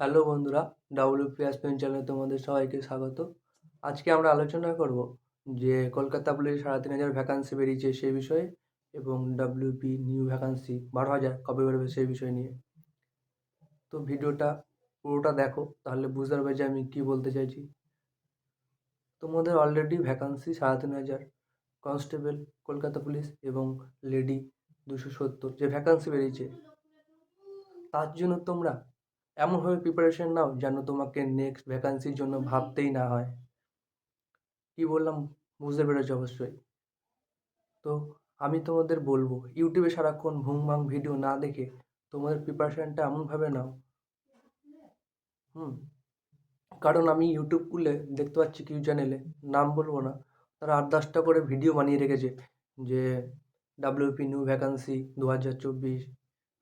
Hello বন্ধুরা WPS pen চ্যানেলে তোমাদের সবাইকে স্বাগত। আজকে আমরা আলোচনা করব যে কলকাতা পুলিশ সাড়ে তিন হাজার ভ্যাকান্সি বেরিয়েছে সেই বিষয়ে এবং ডাব্লিউপি নিউ ভ্যাকান্সি বারো হাজার কবে বেরোবে সেই বিষয় নিয়ে। তো ভিডিওটা পুরোটা দেখো, তাহলে বুঝতে পারবে যে আমি কী বলতে চাইছি। তোমাদের অলরেডি ভ্যাকান্সি সাড়ে তিন হাজার কনস্টেবল কলকাতা পুলিশ এবং লেডি দুশো সত্তর, যে ভ্যাকান্সি বেরিয়েছে, তার জন্য তোমরা এমনভাবে প্রিপারেশন নাও যেন তোমাকে নেক্সট ভ্যাকান্সির জন্য ভাবতেই না হয়। কী বললাম? বুঝতে পেরেছ অবশ্যই। তো আমি তোমাদের বলব ইউটিউবে সারাক্ষণ ভুংভাং ভিডিও না দেখে তোমাদের প্রিপারেশানটা এমনভাবে নাও। হুম। কারণ আমি ইউটিউব খুলে দেখতে পাচ্ছি কিছু চ্যানেলে নাম বলব না। তারা আট দশটা করে ভিডিও বানিয়ে রেখেছে যে ডাব্লিউপি নিউ ভ্যাকান্সি দু হাজার চব্বিশ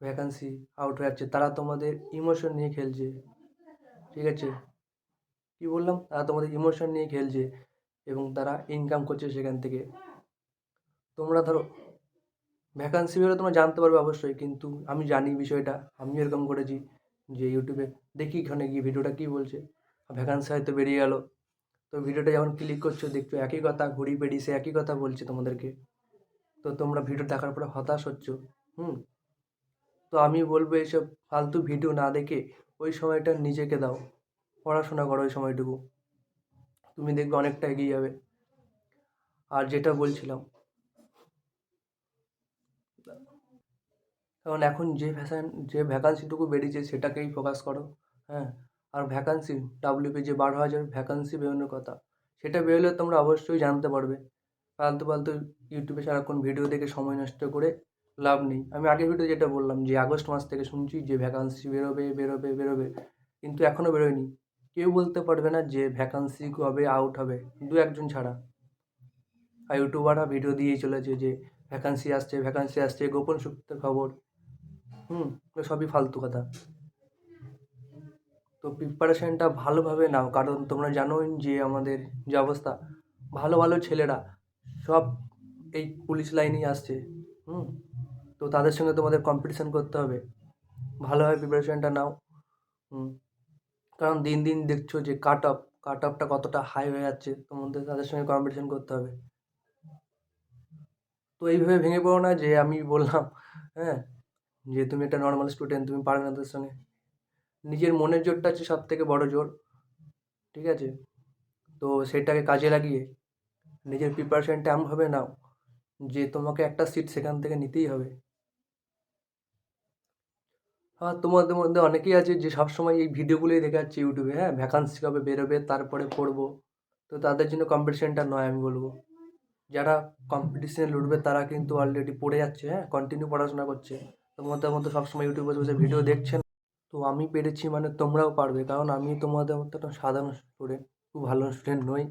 ভ্যাকান্সি আউট হয়ে যাচ্ছে তারা তোমাদের ইমোশন নিয়ে খেলছে। ঠিক আছে? কী বললাম? তারা তোমাদের ইমোশন নিয়ে খেলছে এবং তারা ইনকাম করছে সেখান থেকে। তোমরা ধরো ভ্যাকান্সি বেরো তোমরা জানতে পারবে অবশ্যই, কিন্তু আমি জানি বিষয়টা। আমি এরকম করেছি যে ইউটিউবে দেখি এখানে গিয়ে ভিডিওটা কী বলছে। ভ্যাকান্সি হয়তো বেরিয়ে গেল। তো ভিডিওটা যখন ক্লিক করছ, দেখছ একই কথা ঘুরি বেরিয়ে সে একই কথা বলছে তোমাদেরকে। তো তোমরা ভিডিও দেখার পরে হতাশ হচ্ছ। হুম? তো আমি বলব এইসব ফালতু ভিডিও না দেখে ওই সময়টা নিজেকে দাও। পড়াশোনা করো ওই সময়টুকু। তুমি দেখবে অনেকটা এগিয়ে যাবে। আর যেটা বলছিলাম। কারণ এখন যে ফ্যাশন যে ভ্যাকান্সিটুকু বেরিয়েছে সেটাকেই ফোকাস করো হ্যাঁ? আর ভ্যাকান্সি ডাব্লিউপি যে বারো হাজার ভ্যাকান্সি বেরোনোর কথা, সেটা বেরোলে তোমরা অবশ্যই জানতে পারবে। ফালতু ফালতু ইউটিউবে সারাক্ষণ ভিডিও দেখে সময় নষ্ট করে লাভ নেই। আমি আগের ভিডিও যেটা বললাম যে, আগস্ট মাস থেকে শুনছি যে ভ্যাকান্সি বেরোবে বেরোবে বেরোবে, কিন্তু এখনও বেরোয়নি। কেউ বলতে পারবে না যে ভ্যাকান্সি কবে আউট হবে। দু একজন ছাড়া। আর ইউটিউবাররা ভিডিও দিয়েই চলেছে যে ভ্যাকান্সি আসছে ভ্যাকান্সি আসছে, গোপন সূত্রের খবর। হুম সবই ফালতু কথা। তো প্রিপারেশানটা ভালোভাবে নাও, কারণ তোমরা জানোই যে, আমাদের যে অবস্থা, ভালো ভালো ছেলেরা সব এই পুলিশ লাইনেই আসছে। হুম। তো তাদের সঙ্গে তোমাদের কম্পিটিশান করতে হবে। ভালোভাবে প্রিপারেশানটা নাও। কারণ দিন দিন দেখছ যে কাট অফ কাট অফটা কতটা হাই হয়ে যাচ্ছে। তোমাদের, তাদের সঙ্গে কম্পিটিশান করতে হবে। তো এইভাবে ভেঙে পড়ো না যে আমি বললাম হ্যাঁ যে তুমি একটা নর্মাল স্টুডেন্ট তুমি পারবে না তাদের সঙ্গে। নিজের মনের জোরটা হচ্ছে সব থেকে বড়ো জোর, ঠিক আছে? তো সেটাকে কাজে লাগিয়ে নিজের প্রিপারেশানটা এমনভাবে নাও যে তোমাকে একটা সিট সেখান থেকে নিতেই হবে। আর তোমাদের মধ্যে অনেকেই আছে যে সবসময় এই ভিডিওগুলোই দেখাচ্ছে ইউটিউবে। হ্যাঁ ভ্যাকান্সি কবে বেরোবে, তারপরে পড়ব। তো তাদের জন্য কম্পিটিশানটা নয়, আমি বলব। যারা কম্পিটিশানে লুটবে, তারা কিন্তু অলরেডি পড়ে যাচ্ছে হ্যাঁ কন্টিনিউ পড়াশোনা করছে। তোমাদের মতো সবসময় ইউটিউবে বসে ভিডিও দেখছেন তো আমি পেরেছি মানে তোমরাও পারবে, কারণ আমি তোমাদের মতো একটা সাধারণ স্টুডেন্ট খুব ভালো স্টুডেন্ট নই।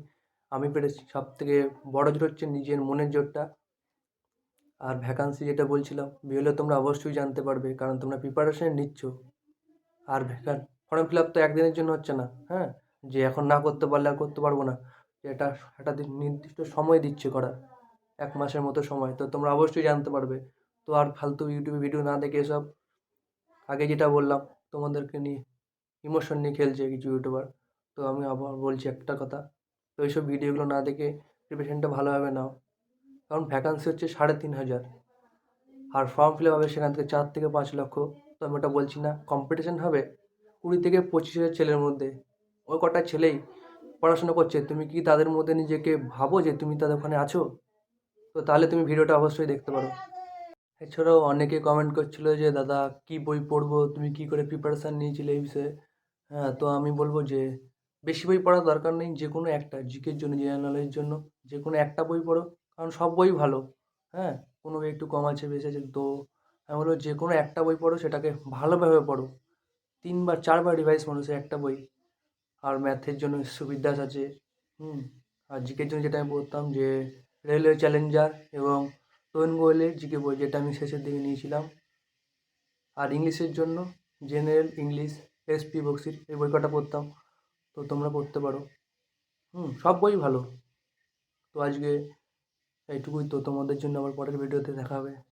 আমি পেরেছি সব থেকে বড় জোর হচ্ছে নিজের মনের জোরটা। আর ভ্যাকান্সি যেটা বলছিলাম বেরোলে তোমরা অবশ্যই জানতে পারবে, কারণ তোমরা প্রিপারেশন নিচ্ছ। আর ভ্যাকান ফর্ম ফিল আপ তো একদিনের জন্য হচ্ছে না হ্যাঁ? যে এখন না করতে পারলে আর করতে পারব না, এটা একটা নির্দিষ্ট সময় দিচ্ছে করা এক মাসের মতো সময়, তো তোমরা অবশ্যই জানতে পারবে। তো আর ফালতু ইউটিউবে ভিডিও না দেখে এসব, আগে যেটা বললাম, তোমাদেরকে নিয়ে ইমোশন নিয়ে খেলছে কিছু ইউটিউবার তো আমি আবার বলছি একটা কথা, তো এইসব ভিডিওগুলো না দেখে প্রিপারেশনটা ভালোভাবে নাও কারণ ভ্যাকান্সি হচ্ছে সাড়ে তিন হাজার। আর ফর্ম ফিল হবে সেখান থেকে চার থেকে পাঁচ লক্ষ। তো আমি ওটা বলছি না কম্পিটিশান হবে কুড়ি থেকে পঁচিশ হাজার ছেলের মধ্যে। ওই কটা ছেলেই পড়াশোনা করছে, তুমি কি তাদের মধ্যে নিজেকে ভাবো যে তুমি তাদের ওখানে আছো? তো তাহলে তুমি ভিডিওটা অবশ্যই দেখতে পারো। এছাড়াও অনেকে কমেন্ট করছিল যে, দাদা, কী বই পড়ব? তুমি কী করে প্রিপারেশান নিয়েছিলে এই বিষয়ে? হ্যাঁ তো আমি বলব যে, বেশি বই পড়ার দরকার নেই যে কোনো একটা জিকের জন্য জেনারেল নলেজের জন্য যে কোনো একটা বই পড়ো। কারণ সব বই ভালো হ্যাঁ? কোনো বই একটু কম আছে, বেশি আছে, তো আমি বলব যে কোনো একটা বই পড়ো, সেটাকে ভালোভাবে পড়ো। তিনবার, চারবার রিভাইজ সে একটা বই। আর ম্যাথের জন্য সুবিধাস আছে, হুম? আর জিকের জন্য যেটা আমি পড়তাম যে রেলওয়ে চ্যালেঞ্জার এবং তরুণ গোয়েলের জিকে বই, যেটা আমি শেষের দিকে নিয়েছিলাম। আর ইংলিশের জন্য জেনারেল ইংলিশ এসপি বক্সির এই বই কটা পড়তাম, তো তোমরা পড়তে পারো। হুম, সব বই ভালো। তো আজকে এইটুকুই তো তোমাদের জন্য আবার পরের ভিডিওতে দেখা হবে।